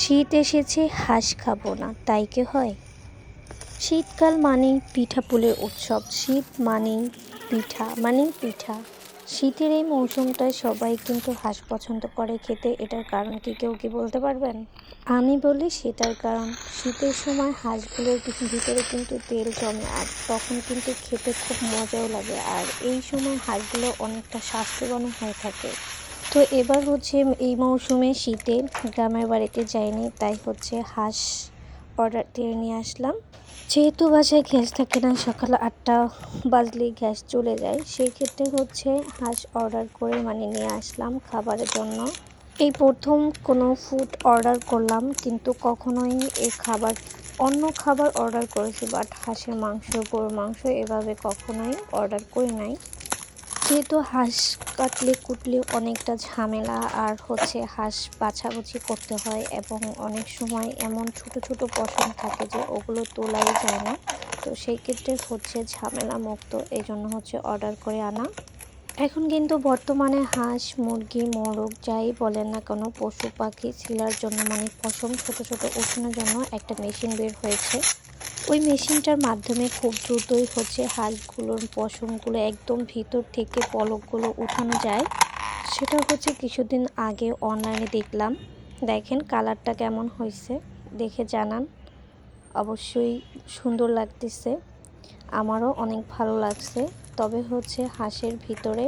শীত এসেছে, হাঁস খাব না, তাই কি হয়? শীতকাল মানেই পিঠা পুলের উৎসব, শীত মানেই পিঠা মানেই পিঠা। শীতের এই মৌসুমটায় সবাই কিন্তু হাঁস পছন্দ করে খেতে, এটার কারণ কি কেউ কি বলতে পারবেন? আমি বলি সেটার কারণ, শীতের সময় হাঁসগুলোর ভিতরে কিন্তু তেল জমে আর তখন কিন্তু খেতে খুব মজাও লাগে। আর এই সময় হাঁসগুলো অনেকটা স্বাস্থ্যবান হয়ে থাকে। তো এবার হচ্ছে এই মৌসুমে শীতে গ্রামের বাড়িতে যাইনি, তাই হচ্ছে হাঁস অর্ডার দিয়ে নিয়ে আসলাম। যেহেতু বাসায় গ্যাস থাকে না, সকাল আটটা বাজলেই গ্যাস চলে যায়, সেই ক্ষেত্রে হচ্ছে হাঁস অর্ডার করে মানে নিয়ে আসলাম খাবারের জন্য। এই প্রথম কোনো ফুড অর্ডার করলাম, কিন্তু কখনোই এই খাবার, অন্য খাবার অর্ডার করেছি বাট হাঁসের মাংস, গরুর মাংস এভাবে কখনোই অর্ডার করি নাই। যেহেতু হাঁস কাটলে, কুটলে অনেকটা ঝামেলা আর হচ্ছে হাঁস বাছাবাছি করতে হয় এবং অনেক সময় এমন ছোট ছোট পশম থাকে যে ওগুলো তোলাই যায় না। তো সেই ক্ষেত্রে হচ্ছে ঝামেলা মুক্ত এই জন্য হচ্ছে অর্ডার করে আনা। এখন কিন্তু বর্তমানে হাঁস, মুরগি, মোরগ যাই বলেন না কেন, পশু পাখি ছিলার জন্য মানে পশম ছোট ছোট ওঠানোর জন্য একটা মেশিন বের হয়েছে। ওই মেশিনটার মাধ্যমে খুব দ্রুতই হচ্ছে হাঁসগুলোর পশমগুলো একদম ভিতর থেকে পলকগুলো উঠানো যায়। সেটা হচ্ছে কিছুদিন আগে অনলাইনে দেখলাম। দেখেন কালারটা কেমন হয়েছে, দেখে জানান। অবশ্যই সুন্দর লাগতেছে, আমারও অনেক ভালো লাগছে। তবে হচ্ছে হাঁসের ভিতরে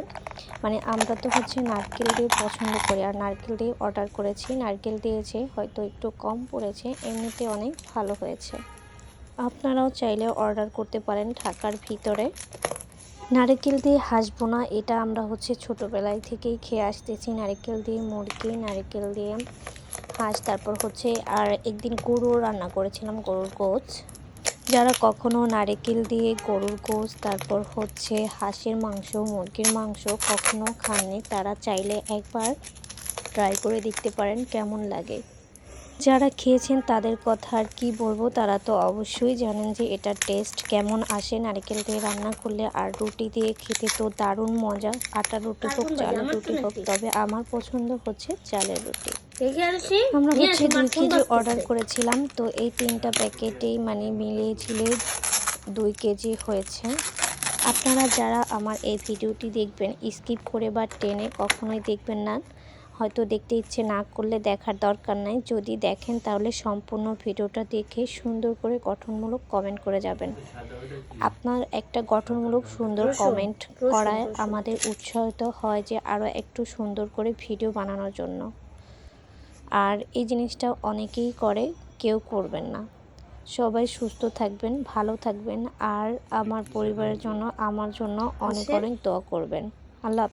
মানে আমরা তো হচ্ছে নারকেল দিয়ে পছন্দ করি, আর নারকেল দিয়ে অর্ডার করেছি। নারকেল দিয়েছে, হয়তো একটু কম পড়েছে, এমনিতে অনেক ভালো হয়েছে। আপনারাও চাইলে অর্ডার করতে পারেন ঢাকার ভিতরে। নারকেল দিয়ে হাসবো না, এটা আমরা হচ্ছে ছোটোবেলায় থেকেই খেয়ে আসতেছি। নারকেল দিয়ে মুরগি, নারকেল দিয়ে হাঁস, তারপর হচ্ছে আর একদিন গরুও রান্না করেছিলাম, গরুর গোছ। যারা কখনো নারকেল দিয়ে গরুর গোছ, তারপর হচ্ছে হাঁসের মাংস, মুরগির মাংস কখনো খাননি, তারা চাইলে একবার ট্রাই করে দেখতে পারেন কেমন লাগে। যারা খেয়েছেন তাদের কথা আর কি বলব তারা তো অবশ্যই জানেন যে এটার টেস্ট কেমন আসে। নারকেল দিয়ে রান্না করলে আর রুটি দিয়ে খেতে তো দারুণ মজা। আটা রুটি হোক চালের রুটি হোক তবে আমার পছন্দ হচ্ছে চালের রুটি। আমরা হচ্ছে দুই কেজি অর্ডার করেছিলাম তো এই তিনটা প্যাকেটেই মানে মিলিয়ে ঝিলে দুই কেজি হয়েছে। আপনারা যারা আমার এই ভিডিওটি দেখবেন স্কিপ করে বা টেনে কখনোই দেখবেন না। হয়তো দেখতে ইচ্ছে না করলে দেখার দরকার নাই। যদি দেখেন তাহলে সম্পূর্ণ ভিডিওটা দেখে সুন্দর করে গঠনমূলক কমেন্ট করে যাবেন। আপনার একটা গঠনমূলক সুন্দর কমেন্ট করায় আমাদের উৎসাহিত হয় যে আরও একটু সুন্দর করে ভিডিও বানানোর জন্য। আর এই জিনিসটা অনেকেই করে কেউ করবেন না। সবাই সুস্থ থাকবেন ভালো থাকবেন। আর আমার পরিবারের জন্য আমার জন্য অনেক অনেক দোয়া করবেন। আল্লাহ